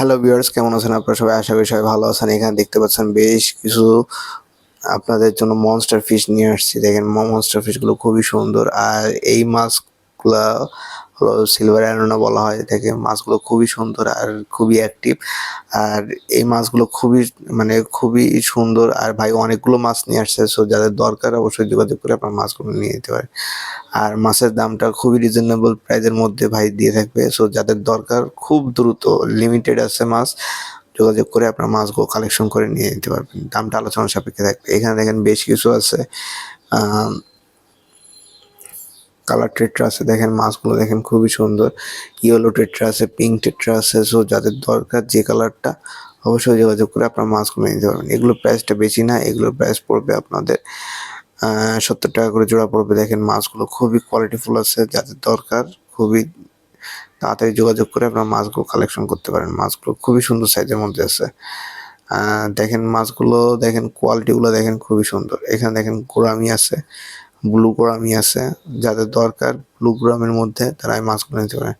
Hello viewers কেমন আছেন আপনারা সবাই? আশা করি সবাই ভালো আছেন। এখানে দেখতে পাচ্ছেন বেশ কিছু আপনাদের জন্য মনস্টার ফিশ নিয়ে আসছি। দেখেন মনস্টার ফিশগুলো খুবই সুন্দর। আর এই মাছগুলা সিলভার অ্যানোনা বলা হয়। দেখেন মাছগুলো খুবই সুন্দর আর খুবই অ্যাক্টিভ আর এই মাছগুলো খুবই মানে খুবই সুন্দর। আর ভাই অনেকগুলো মাছ নিয়ে আসছে সো যাদের দরকার অবশ্যই যোগাযোগ করে আপনার মাছগুলো নিয়ে যেতে পারেন। আর মাছের দামটা খুবই রিজনেবল প্রাইজের মধ্যে ভাই দিয়ে থাকবে। সো যাদের দরকার খুব দ্রুত লিমিটেড আছে মাছ, যোগাযোগ করে আপনার মাছগুলো কালেকশন করে নিয়ে নিতে পারবেন। দামটা আলোচনা সাপেক্ষে থাকবে। এখানে দেখেন বেশ কিছু আছে। কালার টেট্রা আছে দেখেন মাছগুলো দেখেন খুবই সুন্দর। ইয়েলো টেট্রা আছে পিঙ্ক টেট্রা আছে সো যাদের দরকার যে কালারটা অবশ্যই যোগাযোগ করে আপনার মাছগুলো নিতে পারবেন। এগুলোর প্রাইসটা বেশি না এগুলোর প্রাইস পড়বে আপনাদের সত্তর টাকা করে জোড়া পড়বে। দেখেন মাছগুলো খুবই কোয়ালিটিফুল আছে, যাদের দরকার খুবই তাড়াতাড়ি যোগাযোগ করে আপনার মাছগুলো কালেকশন করতে পারেন। মাছগুলো খুবই সুন্দর সাইজের মধ্যে আছে। দেখেন মাছগুলো, দেখেন কোয়ালিটিগুলো দেখেন খুবই সুন্দর। এখানে দেখেন গোরামি আছে ব্লু গোরামি আছে, যাদের দরকার ব্লু গোরামের মধ্যে তারা এই মাছগুলো নিতে পারে।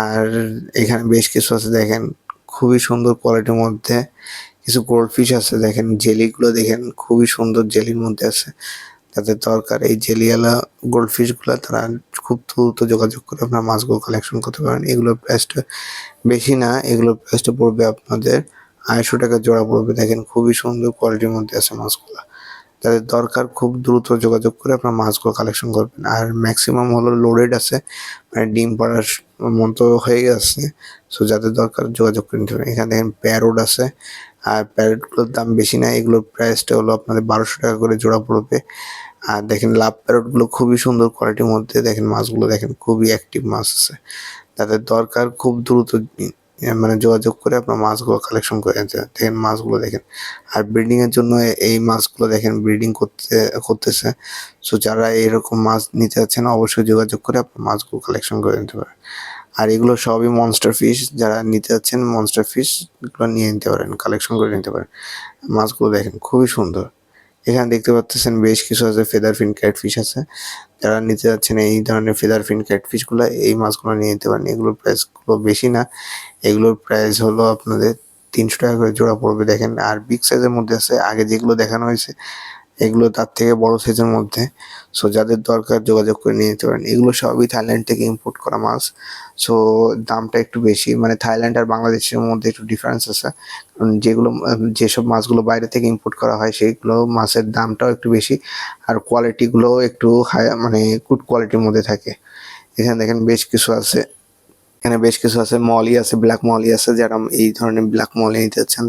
আর এখানে বেশ কিছু আছে, দেখেন খুবই সুন্দর কোয়ালিটির মধ্যে কিছু গোল্ড ফিশ আছে, দেখেন জেলিগুলো দেখেন খুবই সুন্দর জেলির মধ্যে আছে। যাদের দরকার এই জেলিওয়ালা গোল্ড ফিশগুলো তারা খুব দ্রুত যোগাযোগ করে আপনার মাছগুলো কালেকশন করতে পারেন। এগুলোর প্রাইসটা বেশি না এগুলোর প্রাইসটা পড়বে আপনাদের আড়াইশো টাকা জোড়া পড়বে। দেখেন খুবই সুন্দর কোয়ালিটির মধ্যে আছে মাছগুলো। যাদের দরকার খুব দ্রুত যোগাযোগ করে আপনার মাছগুলো কালেকশন করবেন। আর ম্যাক্সিমাম হলো লোডেড আছে মানে ডিম পাড়ার মতো হয়ে গেছে সো যাদের দরকার যোগাযোগ করে নিতে পারেন। এখানে দেখেন প্যারোড আছে, আর প্যারোটগুলোর দাম বেশি না, এগুলোর প্রাইসটা হলো আপনাদের বারোশো টাকা করে জোড়া পড়বে। আর দেখেন লাভ প্যারোটগুলো খুবই সুন্দর কোয়ালিটির মধ্যে, দেখেন মাছগুলো দেখেন খুবই অ্যাক্টিভ মাছ আছে। তাদের দরকার খুব দ্রুত মানে যোগাযোগ করে আপনার মাছগুলো কালেকশন করে নিতে দেখেন মাছগুলো দেখেন। আর ব্রিডিং এর জন্য এই মাছগুলো দেখেন ব্রিডিং করতে, করতেছে। সো যারা এরকম মাছ নিতে যাচ্ছেন, অবশ্যই যোগাযোগ করে আপনার মাছগুলো কালেকশন করে নিতে পারেন। আর এগুলো সবই মনস্টার ফিশ যারা নিতে যাচ্ছেন মনস্টার ফিশ এগুলো নিয়ে নিতে পারেন কালেকশন করে নিতে পারেন। মাছগুলো দেখেন, খুবই সুন্দর। এখানে দেখতে পাচ্ছেন বেশ কিছু আছে ফেদার ফিন ক্যাটফিশ আছে। যারা নিতে যাচ্ছেন এই ধরনের ফেদার ফিন ক্যাটফিশগুলো এই মাছগুলো নিয়ে নিতে পারেন। এগুলোর প্রাইসগুলো বেশি না। এগুলোর প্রাইস হলো আপনাদের তিনশো টাকা করে জোড়া পড়বে, দেখেন। আর বিগ সাইজের মধ্যে আছে, আগে যেগুলো দেখানো হয়েছে এগুলো তার থেকে বড় সাইজের মধ্যে। সো যাদের দরকার যোগাযোগ করে নিয়ে নিতে পারেন। এগুলো সবই থাইল্যান্ড থেকে ইম্পোর্ট করা মাছ। সো দামটা একটু বেশি। মানে থাইল্যান্ড আর বাংলাদেশের মধ্যে একটু ডিফারেন্স আছে। কারণ যেগুলো, যেসব মাছগুলো বাইরে থেকে ইম্পোর্ট করা হয় সেইগুলো মাছের দামটাও একটু বেশি। আর কোয়ালিটিগুলোও একটু হাই মানে গুড কোয়ালিটির মধ্যে থাকে। এখানে দেখেন বেশ কিছু আছে। এখানে বেশ কিছু আছে। মলি আছে ব্ল্যাক মলি আছে। যারা এই ধরনের ব্ল্যাক মলি নিতে চাচ্ছেন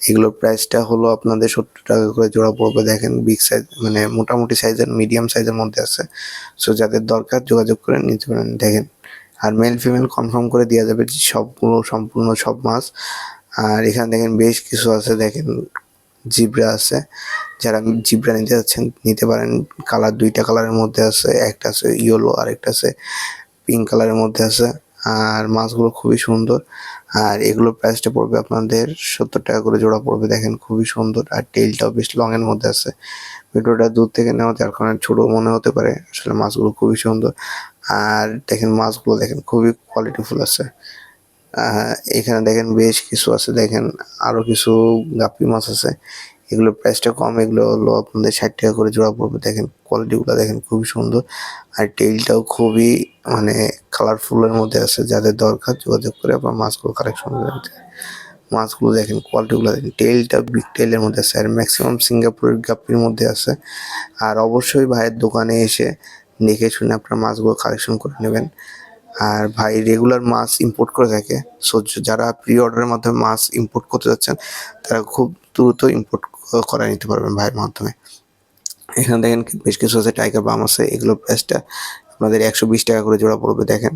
এগুলোর প্রাইসটা হলো আপনাদের সত্তর টাকা করে জোড়া পড়বে। দেখেন বিগ সাইজ মানে মোটামুটি সাইজের মিডিয়াম সাইজের মধ্যে আছে। সো যাদের দরকার যোগাযোগ করে নিতে পারেন। দেখেন, আর মেল ফিমেল কনফার্ম করে দেওয়া যাবে সবগুলো, সম্পূর্ণ সব মাছ। আর এখানে দেখেন বেশ কিছু আছে। দেখেন, জিব্রা আছে। যারা জিব্রা নিতে যাচ্ছেন, নিতে পারেন। কালার দুইটা কালারের মধ্যে আছে। একটা আছে ইয়েলো আর একটা আছে পিঙ্ক কালারের মধ্যে আছে। আর মাছগুলো খুবই সুন্দর। আর এগুলোর প্রাইসটা পড়বে আপনাদের সত্তর টাকা করে জোড়া পড়বে, দেখেন খুবই সুন্দর। আর টেলটাও বেশ লং এর মধ্যে আছে। ভিডিওটা দূর থেকে নেওয়া যার কারণে ছোট মনে হতে পারে, আসলে মাছগুলো খুবই সুন্দর। আর দেখেন মাছগুলো দেখেন খুবই কোয়ালিটিফুল আছে। এখানে দেখেন বেশ কিছু আছে, দেখেন আরও কিছু গাপি মাছ আছে। এগুলোর প্রাইসটা কম, এগুলো হলো আপনাদের ষাট টাকা করে জোড়া পড়বে। দেখেন কোয়ালিটিগুলো দেখেন খুবই সুন্দর। আর টেইলটাও খুবই মানে কালারফুলের মধ্যে আছে, যাদের দরকার যোগাযোগ করে আপনার মাছগুলো কালেকশন করে মাছগুলো দেখেন কোয়ালিটিগুলো দেখেন টেইলটা বিগ টেইলের মধ্যে আছে, আর ম্যাক্সিমাম সিঙ্গাপুরের গাপ্পির মধ্যে আছে। আর অবশ্যই ভাইয়ের দোকানে এসে দেখে শুনে আপনার মাছগুলো কালেকশন করে নেবেন। আর ভাই রেগুলার মাছ ইম্পোর্ট করে থাকে। সো যারা প্রি অর্ডারের মাধ্যমে মাছ ইম্পোর্ট করতে যাচ্ছেন, তারা খুব দ্রুত ইম্পোর্ট করে নিতে পারবেন ভাইয়ের মাধ্যমে। এখানে দেখেন বেশ কিছু আছে টাইগার বাম আছে, এগুলো প্রাইসটা আপনাদের একশো বিশ টাকা করে জোড়া পড়বে দেখেন।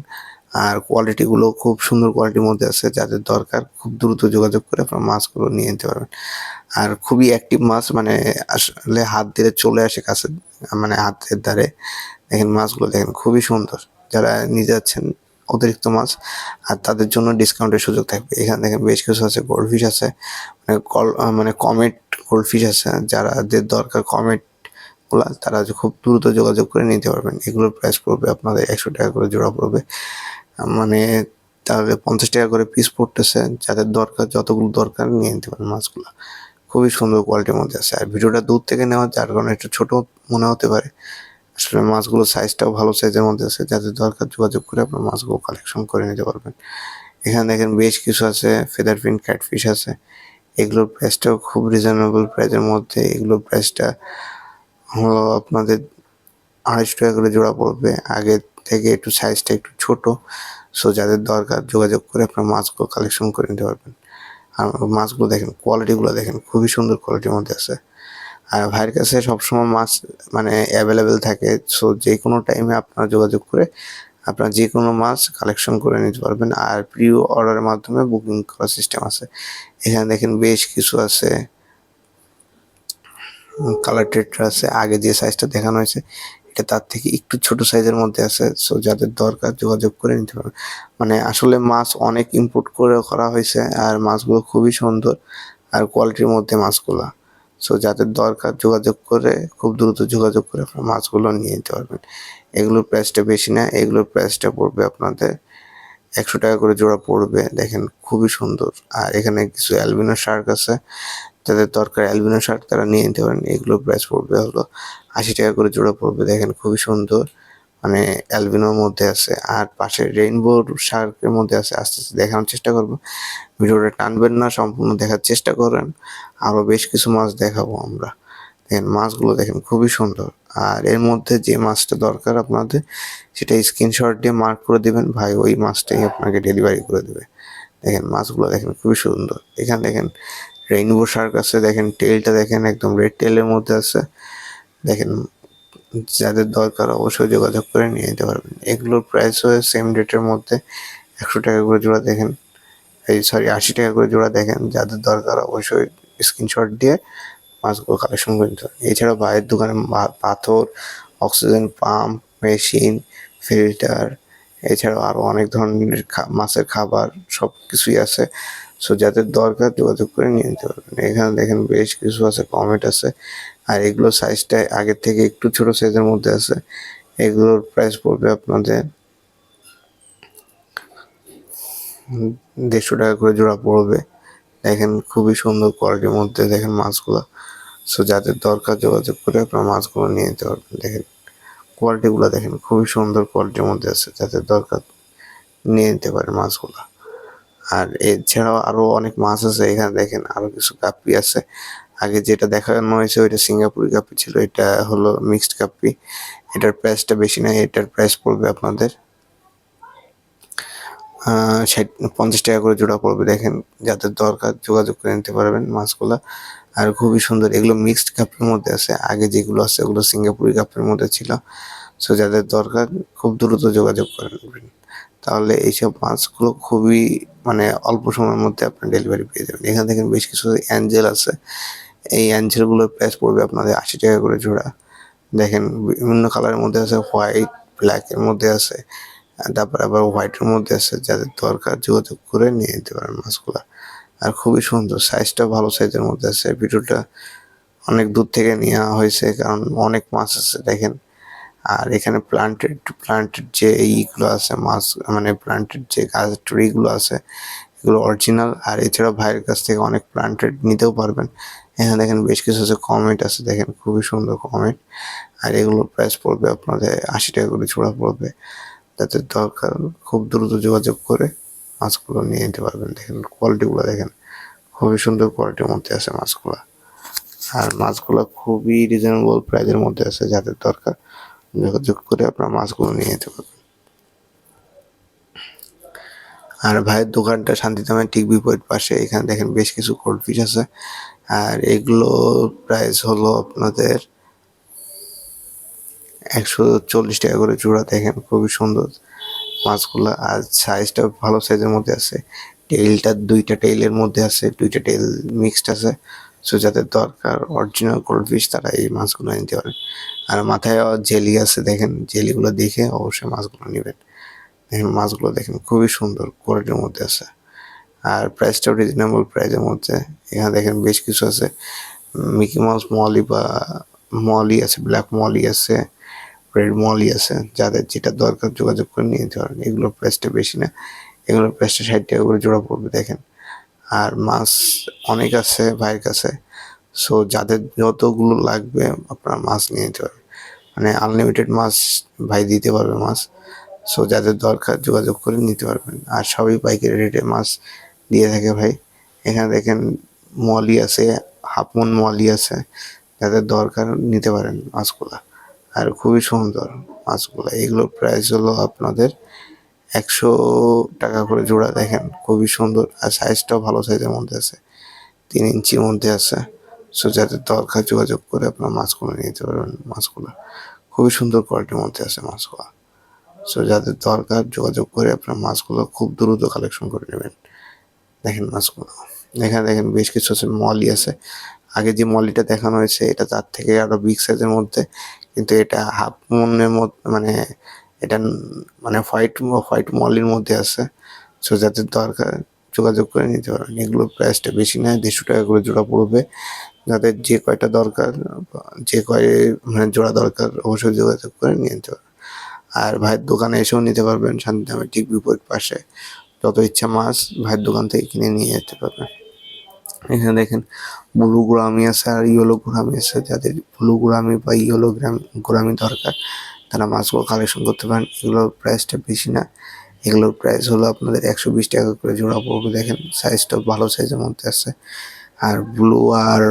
আর কোয়ালিটিগুলো খুব সুন্দর কোয়ালিটির মধ্যে আছে, যাদের দরকার খুব দ্রুত যোগাযোগ করে আপনার মাছগুলো নিয়ে নিতে পারবেন। আর খুবই অ্যাক্টিভ মাছ মানে আসলে হাত দিলে চলে আসে কাছে মানে হাতের ধারে। দেখেন মাছগুলো দেখেন খুবই সুন্দর, যারা নিয়ে যাচ্ছেন অতিরিক্ত মাছ, আর তাদের জন্য ডিসকাউন্টের সুযোগ থাকবে। এখানে দেখেন বেশ কিছু আছে গোল্ডফিশ আছে মানে কল মানে কমেট গোল্ডফিশ আছে যারাদের দরকারগুলা, তারা খুব দ্রুত যোগাযোগ করে নিতে পারবেন। এগুলোর প্রাইস পড়বে আপনাদের একশো টাকা করে জোড়া পড়বে। মানে তাহলে পঞ্চাশ টাকা করে পিস পড়তেছে, যাদের দরকার, যতগুলো দরকার নিয়ে নিতে পারেন মাছগুলো। খুবই সুন্দর কোয়ালিটির মধ্যে আছে। আর ভিডিওটা দূর থেকে নেওয়া যার কারণে একটু ছোটো মনে হতে পারে। আসলে মাছগুলোর সাইজটাও ভালো সাইজের মধ্যে আছে। যাদের দরকার যোগাযোগ করে আপনার মাছগুলো কালেকশন করে নিতে পারবেন। এখানে দেখেন বেশ কিছু আছে ফেদার প্রিন্ট ক্যাটফিশ আছে। এগুলোর প্রাইসটাও খুব রিজনেবল প্রাইসের মধ্যে। এগুলোর প্রাইসটা হলো আপনাদের আড়াইশো টাকা করে জোড়া পড়বে। আগে থেকে একটু সাইজটা একটু ছোট। সো যাদের দরকার, যোগাযোগ করে আপনার মাছগুলো কালেকশন করে নিতে পারবেন। আর মাছগুলো দেখেন কোয়ালিটিগুলো দেখেন, খুবই সুন্দর কোয়ালিটির মধ্যে আছে। আর ভাইয়ের কাছে সবসময় মাছ মানে অ্যাভেলেবেল থাকে। সো যে কোনো টাইমে আপনারা যোগাযোগ করে আপনার যে কোনো মাছ কালেকশন করে নিতে পারবেন। আর প্রিয় অর্ডারের মাধ্যমে বুকিং করার সিস্টেম আছে। এখানে দেখেন বেশ কিছু আছে। কালার ট্রেডটা আছে। আগে যে সাইজটা দেখানো হয়েছে, এটা তার থেকে একটু ছোট সাইজের মধ্যে আছে। সো যাদের দরকার যোগাযোগ করে নিতে পারবেন। মানে আসলে মাছ অনেক ইম্পোর্ট করে করা হয়েছে, আর মাছগুলো খুবই সুন্দর। আর কোয়ালিটির মধ্যে মাছগুলো। সো যাদের দরকার, যোগাযোগ করে, খুব দ্রুত যোগাযোগ করে আপনার মাছগুলো নিয়ে নিতে পারবেন। এগুলোর প্রাইসটা বেশি না, এগুলোর প্রাইসটা পড়বে আপনাদের একশো টাকা করে জোড়া পড়বে। দেখেন, খুবই সুন্দর। আর এখানে কিছু অ্যালবিনো শার্ক আছে, যাদের দরকার অ্যালবিনো শার্ক তারা নিয়ে নিতে পারেন। এগুলোর প্রাইস পড়বে হলো আশি টাকা করে জোড়া পড়বে। দেখেন, খুবই সুন্দর। মানে অ্যালবিনোর মধ্যে আছে, আর পাশে রেইনবো শার্কের মধ্যে আছে, আস্তে আস্তে দেখানোর চেষ্টা করব। ভিডিওটা টানবেন না, সম্পূর্ণ দেখার চেষ্টা করেন। আরও বেশ কিছু মাছ দেখাবো আমরা। দেখেন, মাছগুলো দেখেন, খুবই সুন্দর। আর এর মধ্যে যে মাছটা দরকার আপনাদের, সেটা স্ক্রিনশট দিয়ে মার্ক করে দিবেন। ভাই, ওই মাছটাই আপনাকে ডেলিভারি করে দেবে। দেখেন, মাছগুলো দেখেন, খুবই সুন্দর। এখানে দেখেন রেইনবো শার্ক আছে, দেখেন টেলটা দেখেন, একদম রেড টেলের মধ্যে আছে। দেখেন যাদের দরকার অবশ্যই যোগাযোগ করে নিয়ে যেতে পারবেন। এগুলোর প্রাইস হয়ে সেম রেটের মধ্যে একশো টাকা করে জোড়া দেখেন। এই সরি আশি টাকা করে জোড়া দেখেন। যাদের দরকার অবশ্যই স্ক্রিনশট দিয়ে মাছগুলো কালেকশন করে নিতে পারেন এছাড়া ভাইয়ের দোকানে পাথর অক্সিজেন পাম্প মেশিন ফিল্টার এছাড়াও আরও অনেক ধরনের মাছের খাবার সব কিছুই আছে। সো যাদের দরকার যোগাযোগ করে নিয়ে নিতে পারবেন। এখানে দেখেন বেশ কিছু আছে কমেট আছে। আর এগুলো সাইজটা আগের থেকে একটু ছোট সাইজের মধ্যে আছে। এগুলোর প্রাইস পড়বে আপনাদের দেড়শো টাকা করে জোড়া পড়বে। দেখেন খুবই সুন্দর কোয়ালিটির মধ্যে দেখেন মাছগুলো। সো যাদের দরকার যোগাযোগ করে আপনার মাছগুলো নিয়ে নিতে পারবেন। দেখেন কোয়ালিটিগুলো দেখেন খুবই সুন্দর কোয়ালিটির মধ্যে আছে। যাদের দরকার নিয়ে নিতে পারে মাছগুলো। আর এছাড়াও আরও অনেক মাছ আছে এখানে দেখেন আরও কিছু কাপ্পি আছে। আগে যেটা দেখানো হয়েছে ওইটা সিঙ্গাপুরি কাপ্পি ছিল, এটা হলো মিক্সড কাপ্পি। এটার প্রাইসটা বেশি না, এটার প্রাইস পড়বে আপনাদের ষাট, পঞ্চাশ টাকা করে জোড়া পড়বে দেখেন, যাদের দরকার যোগাযোগ করে নিতে পারবেন মাছগুলো। আর খুবই সুন্দর, এগুলো মিক্সড কাপের মধ্যে আছে, আগে যেগুলো আছে ওগুলো সিঙ্গাপুরি কাপের মধ্যে ছিল। সো যাদের দরকার খুব দ্রুত যোগাযোগ করে নেবেন। তাহলে এইসব মাছগুলো খুবই মানে অল্প সময়ের মধ্যে আপনি ডেলিভারি পেয়ে যাবেন। এখানে দেখেন বেশ কিছু অ্যাঞ্জেল আছে। এই অ্যাঞ্জেলগুলোর প্রাইস পড়বে আপনাদের আশি টাকা করে জোড়া। দেখেন, বিভিন্ন কালারের মধ্যে আছে হোয়াইট ব্ল্যাকের মধ্যে আছে তারপর আবার হোয়াইটের মধ্যে আছে, যাদের দরকার যোগাযোগ করে নিয়ে নিতে পারেন মাছগুলো। আর খুবই সুন্দর সাইজটা ভালো সাইজের মধ্যে আছে। ভিডিওটা অনেক দূর থেকে নেওয়া হয়েছে, কারণ অনেক মাছ আছে, দেখেন। আর এখানে প্লান্টেড প্লান্টেড যে এইগুলো আছে, মাছ মানে প্লান্টেড যে গাছ, ট্রিগুলো আছে, এগুলো অরিজিনাল আর এছাড়া ভাইয়ের কাছ থেকে অনেক প্লান্টেড নিতেও পারবেন। এখানে দেখেন বেশ কিছু আছে কমেন্ট আছে, দেখেন খুবই সুন্দর কমেন্ট আর এগুলোর প্রাইস পড়বে আপনাদের আশি টাকা করে ছোড়া পড়বে। যাদের দরকার খুব দ্রুত যোগাযোগ করে মাছগুলো নিয়ে নিতে পারবেন। দেখেন কোয়ালিটিগুলো দেখেন, খুবই সুন্দর কোয়ালিটির মধ্যে আছে মাছগুলো। আর মাছগুলো খুবই রিজনেবল প্রাইজের মধ্যে আছে, যাদের দরকার। যোগাযোগ করে আপনার মাছগুলো নিয়ে যেতে পারবেন। আর ভাইয়ের দোকানটা শান্তিধামের ঠিক বিপরীত পাশে, এখানে দেখেন বেশ কিছু কোল্ড ফিশ আছে। আর এগুলো প্রাইস হলো আপনাদের একশো চল্লিশ টাকা করে জোড়া, দেখেন খুবই সুন্দর মাছগুলো। আর সাইজটা ভালো সাইজের মধ্যে আছে। টেইলটা দুইটা টেইলের মধ্যে আছে, দুইটা টেইল মিক্সড আছে। সো যাদের দরকার অরিজিনাল কোল্ড ফিশ তারা এই মাছগুলো নিতে পারেন আর মাথায় জেলি আছে, দেখেন, জেলিগুলো দেখে অবশ্যই মাছগুলো নেবেন। দেখেন, মাছগুলো দেখেন, খুবই সুন্দর কোয়ালিটির মধ্যে আছে। আর প্রাইসটাও রিজনেবল প্রাইসের মধ্যে। এখানে দেখেন বেশ কিছু আছে। মিকি মাউস মলি বা মলি আছে ব্ল্যাক মলি আছে রেড মলি আছে, যাদের যেটা দরকার যোগাযোগ করে নিয়ে যেতে পারেন। এগুলোর প্রাইসটা বেশি না। এগুলোর প্রাইসটা ষাট টাকা করে জোড়া পড়বে, দেখেন। আর মাছ অনেক আছে, ভাইয়ের কাছে। সো যাদের যতগুলো লাগবে, আপনারা মাছ নিয়ে নিতে পারবেন। মানে আনলিমিটেড মাছ, ভাই দিতে পারবে মাছ। সো যাদের দরকার, যোগাযোগ করে নিতে পারবেন। আর সবই পাইকারি রেটে মাছ দিয়ে থাকে ভাই। এখানে দেখেন মলি আছে হাফমন মলি আছে। যাদের দরকার, নিতে পারেন মাছগুলা। আর খুবই সুন্দর মাছগুলা। এগুলোর প্রাইস হলো আপনাদের একশো টাকা করে জোড়া দেখেন, খুবই সুন্দর। আর সাইজটাও ভালো সাইজের মধ্যে আছে। তিন ইঞ্চির মধ্যে আছে। সো যাদের দরকার যোগাযোগ করে আপনার মাছগুলো নিয়ে যেতে পারবেন মাছগুলো। খুবই সুন্দর কোয়ালিটির মধ্যে আছে মাছগুলো। সো যাদের দরকার যোগাযোগ করে আপনার মাছগুলো খুব দ্রুত কালেকশন করে নেবেন। দেখেন মাছগুলো। এখানে দেখেন বেশ কিছু আছে, মলি আছে। আগে যে মলিটা দেখানো হয়েছে, এটা তার থেকে আরও বিগ সাইজের মধ্যে। কিন্তু এটা হাফ মনের মধ্যে মানে এটা মানে হোয়াইট হোয়াইট মলের মধ্যে আছে। সো যাদের দরকার, যোগাযোগ করে নিতে পারেন এগুলোর প্রাইসটা বেশি নয়, দেড়শো টাকা করে জোড়া পড়বে। যাদের যে কয়টা দরকার, যে কয় মানে জোড়া দরকার, অবশ্যই যোগাযোগ করে নিয়ে নিতে পারবেন আর ভাইয়ের দোকানে এসেও নিতে পারবেন শান্তিধামের ঠিক বিপরীত পাশে। যত ইচ্ছা মাছ ভাইয়ের দোকান থেকে কিনে নিয়ে যেতে পারবেন। এখানে দেখেন, ব্লু গোরামি আছে আর ইয়েলো গোরামি আছে। যাদের ব্লু গোরামি বা ইয়েলো গ্রাম গোরামি দরকার তারা মাছগুলো কালেকশন করতে পারেন। এগুলোর প্রাইসটা বেশি না। এগুলোর প্রাইস হলো আপনাদের একশো বিশ টাকা করে জোড়া। পড়বে দেখেন সাইজটা ভালো সাইজের মধ্যে আছে। আর ব্লু আর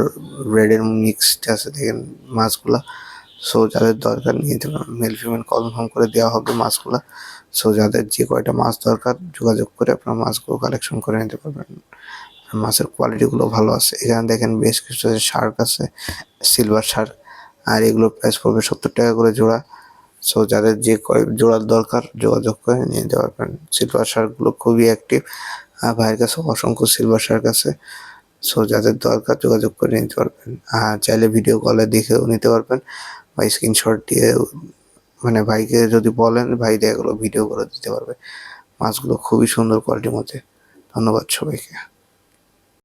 রেডের মিক্সড আছে, দেখেন মাছগুলা। সো যাদের দরকার নিয়ে মেল ফিমেল কনফার্ম করে দেওয়া হবে মাছগুলা। সো যাদের যে কয়টা মাছ দরকার, যোগাযোগ করে আপনার মাছগুলো কালেকশন করে নিতে পারবেন। মাছের কোয়ালিটিগুলো ভালো আছে। এখানে দেখেন বেশ কিছু শার্ক আছে সিলভার শার্ক আর এগুলোর প্রাইস পড়বে সত্তর টাকা করে জোড়া। সো যাদের যে কয় জোড়ার দরকার, যোগাযোগ করে নিয়ে নিতে পারবেন। সিলভার শার্কগুলো খুবই অ্যাক্টিভ আর ভাইয়ের কাছে অসংখ্য সিলভার শার্ক আছে। সো যাদের দরকার, যোগাযোগ করে নিতে পারবেন। আর চাইলে ভিডিও কলে দেখেও নিতে পারবেন বা স্ক্রিনশট দিয়ে মানে ভাইকে যদি বলেন, ভাই এগুলো ভিডিও করে দিতে পারবে। মাছগুলো খুবই সুন্দর কোয়ালিটির মধ্যে। ধন্যবাদ সবাইকে।